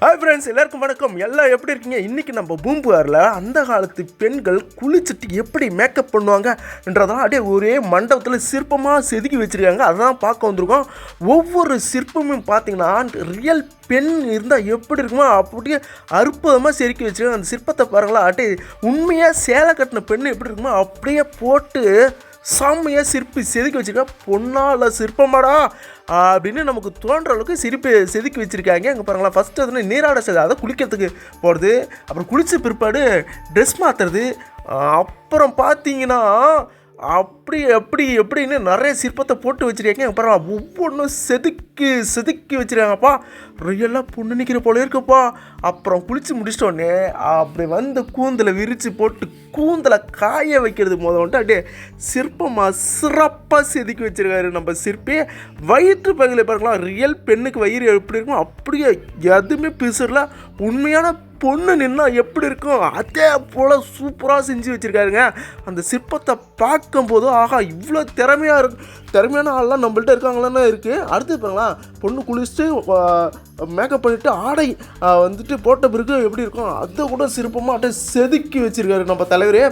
Hi friends எல்லாருக்கும் வணக்கம். எல்லாம் எப்படி இருக்கீங்க? இன்றைக்கி நம்ம பூம்புகாரில் அந்த காலத்து பெண்கள் குளிச்சுட்டு எப்படி மேக்கப் பண்ணுவாங்கன்றதெல்லாம் அப்படியே ஒரே மண்டபத்தில் சிற்பமாக செதுக்கி வச்சுருக்காங்க. அதான் பார்க்க வந்திருக்கோம். ஒவ்வொரு சிற்பமும் பார்த்தீங்கன்னா ரியல் பெண் இருந்தால் எப்படி இருக்குமோ அப்படியே அற்புதமாக செதுக்கி வச்சுருக்காங்க. அந்த சிற்பத்தை பாருங்களா அப்படியே உண்மையாக சேலை கட்டின பெண் எப்படி இருக்குமோ அப்படியே போட்டு செம்மையாக சிற்பி செதுக்கி வச்சிருக்கா. பொன்னால சிற்பமாடா அப்படின்னு நமக்கு தோன்ற அளவுக்கு சிரிப்பு செதுக்கி வச்சுருக்காங்க. அங்கே பாருங்களா ஃபஸ்ட்டு வந்து நீராட செய்து அதை குளிக்கிறதுக்கு போகிறது அப்புறம் குளித்த பிற்பாடு ட்ரெஸ் மாற்றுறது அப்புறம் பார்த்தீங்கன்னா அப்படி எப்படி எப்படின்னு நிறைய சிற்பத்தை போட்டு வச்சுருக்காங்க. அப்புறம் ஒவ்வொன்றும் செதுக்கி செதுக்கி வச்சுருக்காங்கப்பா. ரியலாக பொண்ணு நிற்கிற போல இருக்குப்பா. அப்புறம் குளித்து முடிச்சிட்டோடனே அப்படி வந்து கூந்தலை விரித்து போட்டு கூந்தலை காய வைக்கிறது முத வந்துட்டு அப்படியே சிற்பமாக சிறப்பாக செதுக்கி வச்சிருக்காரு நம்ம சிற்பி. வயிற்று பகுதியில் பாருங்களா ரியல் பெண்ணுக்கு வயிறு எப்படி இருக்குமோ அப்படியே எதுவுமே பிசுறல. உண்மையான பொண்ணு நின்னா எப்படி இருக்கும்? அதே போல் சூப்பராக செஞ்சு வச்சுருக்காருங்க. அந்த சிற்பத்தை பார்க்கும்போது ஆஹா இவ்வளோ திறமையாக இருக்கு. திறமையான ஆள்லாம் நம்மள்ட்ட இருக்காங்களான்னு இருக்குது அடுத்து பாருங்களா பொண்ணு குளிச்சுட்டு மேக்கப் பண்ணிவிட்டு ஆடை வந்துட்டு போட்ட பிறகு எப்படி இருக்கும்? அதை கூட சிற்பமாக அப்படியே செதுக்கி வச்சுருக்காரு நம்ம தலைவரே.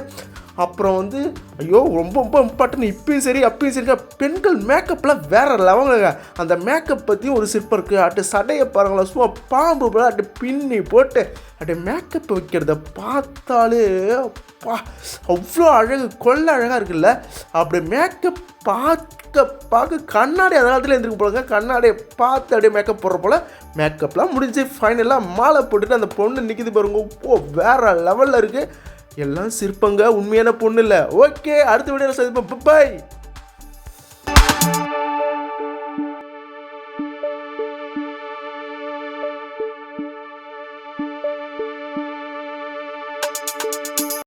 அப்புறம் வந்து ஐயோ ரொம்ப ரொம்ப இம்பார்ட்டன் இப்பயும் சரி அப்பயும் சரி பெண்கள் மேக்கப்லாம் வேற லெவலுங்க அந்த மேக்கப் பற்றியும் ஒரு சிற்பம் இருக்குது அட்டு சடையை பாருங்களா சும்மா பாம்பு போல அட்டு பின்னி போட்டு அட்டு மேக்கப் வைக்கிறத பார்த்தாலே அப்பா அவ்வளோ அழகு கொள்ள அழகாக இருக்குல்ல? அப்படி மேக்கப் பார்க்க பார்க்க கண்ணாடி அந்த காலத்தில் இருந்திருக்கு போலங்க கண்ணாடியை பார்த்து அப்படியே மேக்கப் போடுற போல் மேக்கப்லாம் முடிஞ்சு ஃபைனலாக மாலை போட்டுட்டு அந்த பொண்ணு நிற்கிது பாருங்க. ஓ வேறு லெவலில் இருக்குது எல்லாம் சிற்பங்க உண்மையான பொண்ணு இல்லை ஓகே அடுத்த வீடியோவில் சந்திப்போம். பாய்